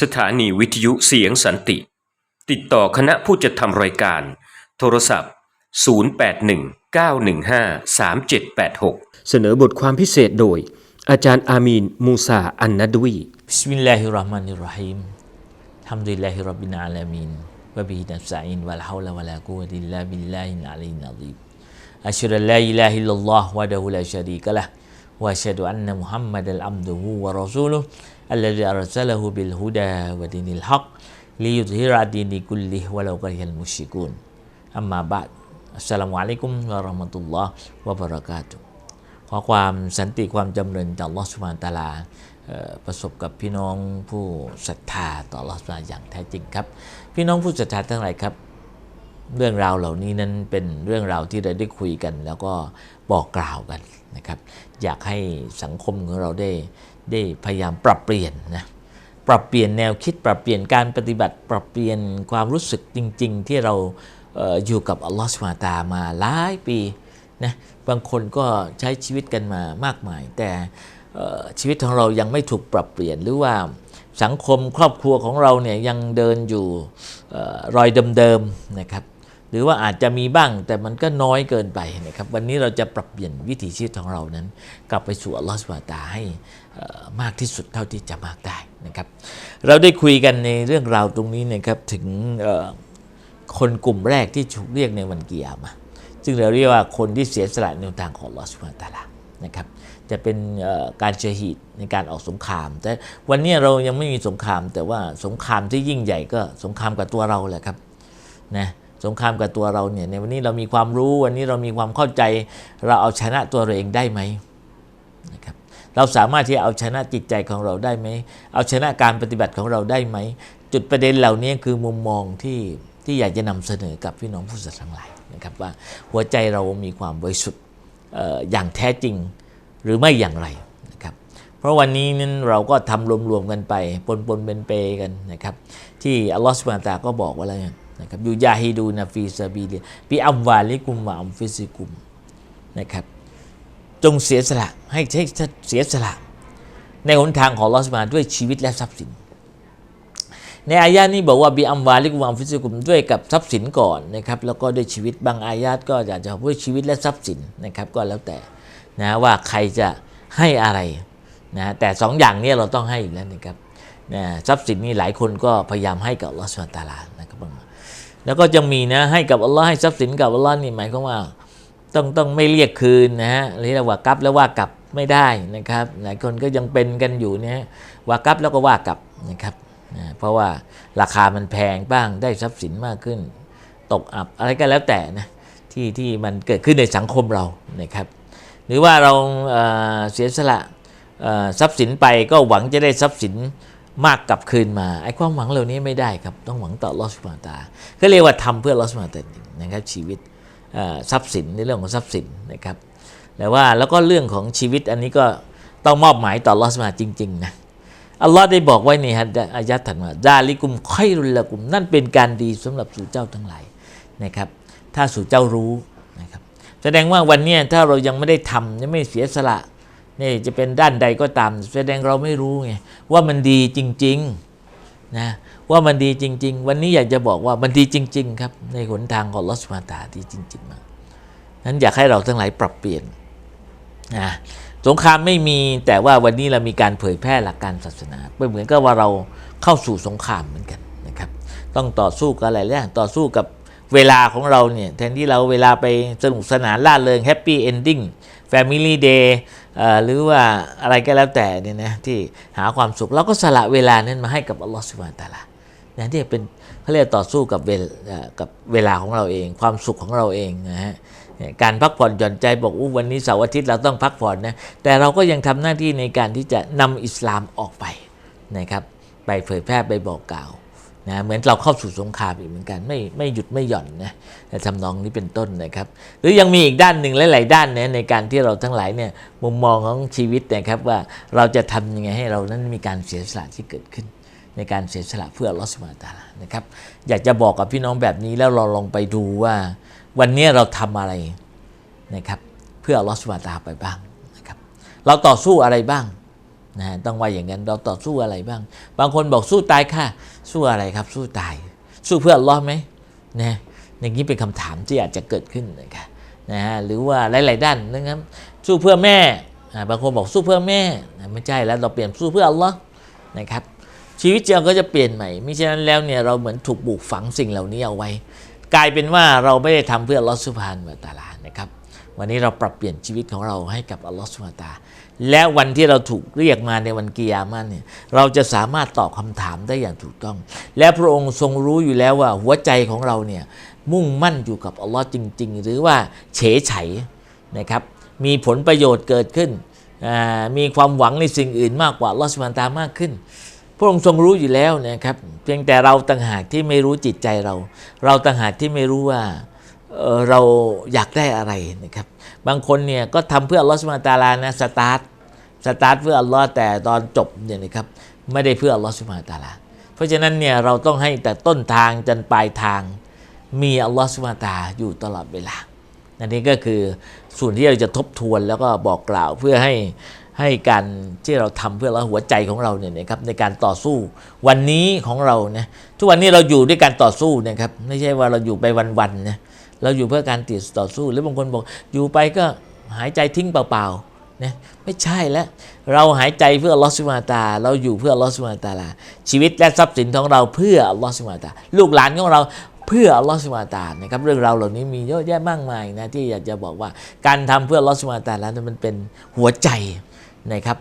สถานีวิทยุเสียงสันติ ติดต่อคณะผู้จัดทำรายการ โทรศัพท์ 0819153786 เสนอบทความพิเศษโดย อาจารย์อามีน มูซาอันนัดวีบิสมิลลาฮิราะห์มานิรราะฮีมฮัมดุลลลาฮิรับบินาอาลามีนวะบิฮินัสซาอินวัลฮาวลาวะลากุวะดิลลาบิลลาฮินอะลัยนาซีบอัชรัลลาอิลาฮิลลอฮ์วะดะฮุลาชารีกะละห์ وأشهد أن محمد عبده ورسوله الذي أرسله بالهدى ودين الحق ليظهر الدين كله ولو كره المشركون أما بعد السلام عليكم ورحمة الله وبركاته ขอความสันติความจำเริญจากลอสุมาตาลาประสบกับพี่น้องผู้ศรัทธาต่อลอสุมาอย่างแท้จริงครับ พี่น้องผู้ศรัทธาทั้งหลายครับ เรื่องราวเหล่านี้นั้นเป็นเรื่องราวที่เราได้คุยกัน แล้วก็ บอกกล่าวกันนะครับ อยากให้สังคมของเราได้ได้พยายามปรับเปลี่ยนนะปรับเปลี่ยนแนวคิดปรับเปลี่ยนการปฏิบัติปรับเปลี่ยนความรู้สึกจริง ๆ ที่เราอยู่กับอัลลอฮฺสุบฮานตามาหลายปีนะบางคนก็ใช้ชีวิตกันมามากมาย แต่ชีวิตของเรายังไม่ถูกปรับเปลี่ยนหรือว่าสังคมครอบครัวของเราเนี่ยยังเดินอยู่อรอยเดิมๆนะครับ หรือว่าอาจจะมีบ้างแต่มันก็น้อยเกินไปนะครับวันนี้เราจะปรับเปลี่ยนวิถีชีวิตของเรานั้น กลับไปสู่อัลลอฮฺสุบฮาตาให้มากที่สุดเท่าที่จะมากได้นะครับเราได้คุยกันในเรื่องราวตรงนี้นะครับถึงคนกลุ่มแรกที่ถูกเรียกในวันกิยามะซึ่งเราเรียกว่าคนที่เสียสละในทางของลอสุบฮาตาลานะครับจะเป็นการเชฮีดในการออกสงคราม แต่วันนี้เรายังไม่มีสงคราม แต่ว่าสงครามที่ยิ่งใหญ่ก็สงครามกับตัวเราแหละครับนะ สงครามกับตัวเราเนี่ยในวันนี้เรามีความรู้วันนี้เรามีความเข้าใจ เราเอาชนะตัวเราเองได้ไหมนะครับเราสามารถที่จะเอาชนะจิตใจของเราได้ไหมเอาชนะการปฏิบัติของเราได้ไหม จุดประเด็นเหล่านี้คือมุมมองที่ที่อยากจะนำเสนอกับพี่น้องผู้ศรัทธาทั้งหลายนะครับว่าหัวใจเรามีความบริสุทธิ์อย่างแท้จริงหรือไม่อย่างไรนะครับ เพราะวันนี้นั้นเราก็ทำรวมๆกันไปปนปนเป็นเปกันนะครับ ที่อัลลอฮฺสุบานตาลาก็บอกว่าอะไร นะครับยูยาฮิดูนาฟีซาบีเลียปีอัมวาลิกุมวะอัมฟิซิกุมนะครับ จงเสียสละให้ใช้เสียสละ ในหนทางของลอสุบฮาด้วยชีวิตและทรัพย์สิน ในอายานี้บอกว่าบีอัมวาลิกุมอัมฟิซิกุมด้วยกับทรัพย์สินก่อนนะครับแล้วก็ด้วยชีวิตบางอายาตก็อยากจะด้วยชีวิตและทรัพย์สินนะครับก็แล้วแต่นะว่าใครจะให้อะไรนะแต่สองอย่างนี้เราต้องให้อยู่แล้วนะครับนะทรัพย์สินนี่หลายคนก็พยายามให้กับอัลอสุบฮาตาลาน แล้วก็ยังมีนะให้กับอัลลอฮ์ให้ทรัพย์สินกับอัลลอฮ์นี่หมายความว่าต้องต้องไม่เรียกคืนนะฮะเรียกว่ากับแล้วว่ากลับไม่ได้นะครับ หลายคนก็ยังเป็นกันอยู่เนี่ยว่ากับแล้วก็ว่ากลับนะครับนะเพราะว่าราคามันแพงบ้างได้ทรัพย์สินมากขึ้น ตกอับอะไรก็แล้วแต่นะที่ที่มันเกิดขึ้นในสังคมเรานะครับ หรือว่าเราเอ่อเสียสละทรัพย์สินไปก็หวังจะได้ทรัพย์สิน มากกลับคืนมาไอ้ความหวังเหล่านี้ไม่ได้ครับต้องหวังต่อลอสมาตาก็เรียกว่าทำเพื่อลอสมาตานะครับชีวิตทรัพย์สินในเรื่องของทรัพย์สินนะครับแต่ว่าแล้วก็เรื่องของชีวิตอันนี้ก็ต้องมอบหมายต่อลอสมาจริงๆนะอัลลอฮ์ได้บอกไว้ในฮัดอายะถัดมาดาลิกุมค่อยรุลละกุม นั่นเป็นการดีสำหรับสู่เจ้าทั้งหลายนะครับถ้าสู่เจ้ารู้นะครับแสดงว่าวันนี้ถ้าเรายังไม่ได้ทำยังไม่เสียสละ นี่จะเป็นด้านใดก็ตาม แสดงเราไม่รู้ไงว่ามันดีจริงๆนะว่ามันดีจริง ๆ วันนี้อยากจะบอกว่ามันดีจริง ๆ ครับ ในหนทางของลอสมาตาดีจริงๆมากนั้นอยากให้เราทั้งหลายปรับเปลี่ยนนะสงครามไม่มีแต่ว่าวันนี้เรามีการเผยแพร่หลักการศาสนาเป็นเหมือนกับว่าเราเข้าสู่สงครามเหมือนกันนะครับ ต้องต่อสู้กับอะไรแล้วต่อสู้กับเวลาของเราเนี่ยแทนที่เราเวลาไปสนุกสนานล่าเริงแฮปปี้เอนดิ้งแฟมิลี่เดย์ หรือว่าอะไรก็แล้วแต่เนี่ยนะที่หาความสุขเราก็สละเวลานั้นมาให้กับอัลลอฮฺสุบานตาลานะที่เป็นเขาเรียกต่อสู้กับเวลกับเวลาของเราเอง ความสุขของเราเองนะฮะการพักผ่อนหย่อนใจบอกอู้วันนี้เสาร์อาทิตย์เราต้องพักผ่อนนะแต่เราก็ยังทำหน้าที่ในการที่จะนำอิสลามออกไปนะครับไปเผยแพร่ไปบอกกล่าว นะเหมือนเราเข้าสู่สงครามอีกเหมือนกันไม่ไม่หยุดไม่หย่อนนะแต่ทำนองนี้เป็นต้นนะครับ หรือยังมีอีกด้านหนึ่งหลายๆด้านนะในการที่เราทั้งหลายเนี่ยมุมมองของชีวิตนะครับว่าเราจะทำยังไงให้เรานั้นมีการเสียสละที่เกิดขึ้น ในการเสียสละเพื่อลอสุบฮาตานะครับ อยากจะบอกกับพี่น้องแบบนี้แล้วเราลองไปดูว่า วันนี้เราทำอะไรนะครับ เพื่อลอสุบฮาตาไปบ้างนะครับ เราต่อสู้อะไรบ้าง นะฮะต้องว่าอย่างนั้นเราต่อสู้อะไรบ้าง บางคนบอกสู้ตายค่ะ สู้อะไรครับสู้ตาย สู้เพื่ออัลอฮ์ไหมนะอย่างนี้เป็นคำถามที่อาจจะเกิดขึ้นนะครับนะฮะหรือว่าหลาย ๆ ด้านนะครับสู้เพื่อแม่บางคนบอกสู้เพื่อแม่ไม่ใช่แล้วเราเปลี่ยนสู้เพื่ออัลลอฮ์นะครับชีวิตเราก็จะเปลี่ยนใหม่มิฉะนั้นแล้วเนี่ยเราเหมือนถูกปลูกฝังสิ่งเหล่านี้เอาไว้ กลายเป็นว่าเราไม่ได้ทำเพื่อลอสุบฮานวะตะอาลานะครับ วันนี้เราปรับเปลี่ยนชีวิตของเราให้กับอัลลอฮ์สุบฮานะตา และวันที่เราถูกเรียกมาในวันกิยามะห์เนี่ยเราจะสามารถตอบคำถามได้อย่างถูกต้อง และพระองค์ทรงรู้อยู่แล้วว่าหัวใจของเราเนี่ยมุ่งมั่นอยู่กับอัลลอฮ์จริง ๆ หรือว่าเฉยไฉนะครับมีผลประโยชน์เกิดขึ้น มีความหวังในสิ่งอื่นมากกว่าอัลลอฮ์สุบฮานตามากขึ้น พระองค์ทรงรู้อยู่แล้วนะครับ เพียงแต่เราต่างหากที่ไม่รู้จิตใจเรา เราต่างหากที่ไม่รู้ว่า เราอยากได้อะไรนะครับบางคนเนี่ยก็ทำเพื่ออัลลอฮฺสุบานตาลานะสตาร์ทสตาร์ทเพื่ออัลลอฮ์แต่ตอนจบเนี่ยนะครับไม่ได้เพื่ออัลลอฮฺสุบานตาลา เพราะฉะนั้นเนี่ยเราต้องให้แต่ต้นทางจนปลายทาง มีอัลลอฮฺสุบานตาอยู่ตลอดเวลาอันนี้ก็คือส่วนที่เราจะทบทวนแล้วก็บอกกล่าวเพื่อให้ให้การที่เราทำเพื่อเราหัวใจของเราเนี่ยนะครับในการต่อสู้วันนี้ของเราเนี่ยทุกวันนี้เราอยู่ด้วยการต่อสู้นะครับไม่ใช่ว่าเราอยู่ไปวันๆนะ เราอยู่เพื่อการติดต่อสู้ หรือบางคนบอกอยู่ไปก็หายใจทิ้งเปล่าๆนะไม่ใช่แล้ว เราหายใจเพื่อลอสุบฮาตา เราอยู่เพื่อลอสุบฮาตาลาชีวิตและทรัพย์สินของเราเพื่อลอสุบฮาตา ลูกหลานของเราเพื่อลอสุบฮาตานะครับเรื่องราวเหล่านี้มีเยอะแยะมากมายนะที่อยากจะบอกว่าการทำเพื่อลอสุบฮาตะอาลานั้นมันเป็นหัวใจนะครับ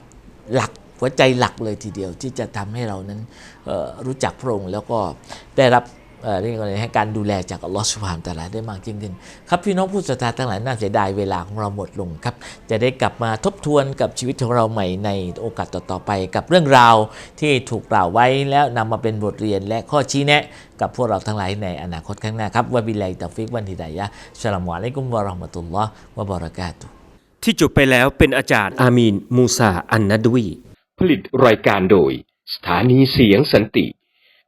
หลักหัวใจหลักเลยทีเดียวที่จะทำให้เรานั้นรู้จักพระองค์แล้วก็ได้รับ เอ่อเรียกว่าอะไรให้การดูแลจากอัลลอฮฺสุบฮานะฮูวะตะอาลาได้มากยิ่งขึ้นครับพี่น้องผู้ศรัทธาทั้งหลายน่าเสียดายเวลาของเราหมดลงครับ จะได้กลับมาทบทวนกับชีวิตของเราใหม่ในโอกาสต่อๆไป กับเรื่องราวที่ถูกกล่าวไว้แล้วนำมาเป็นบทเรียนและข้อชี้แนะกับพวกเราทั้งหลายในอนาคตข้างหน้าครับวะบิลลาฮิตอฟิกวันฮิดายะฮ์อัสสลามุอะลัยกุมวะเราะห์มะตุลลอฮ์วะบะเราะกาตุฮ์ที่จบไปแล้วเป็นอาจารย์อามีนมูซาอันนัดวีผลิตรายการโดย สถานีเสียงสันติ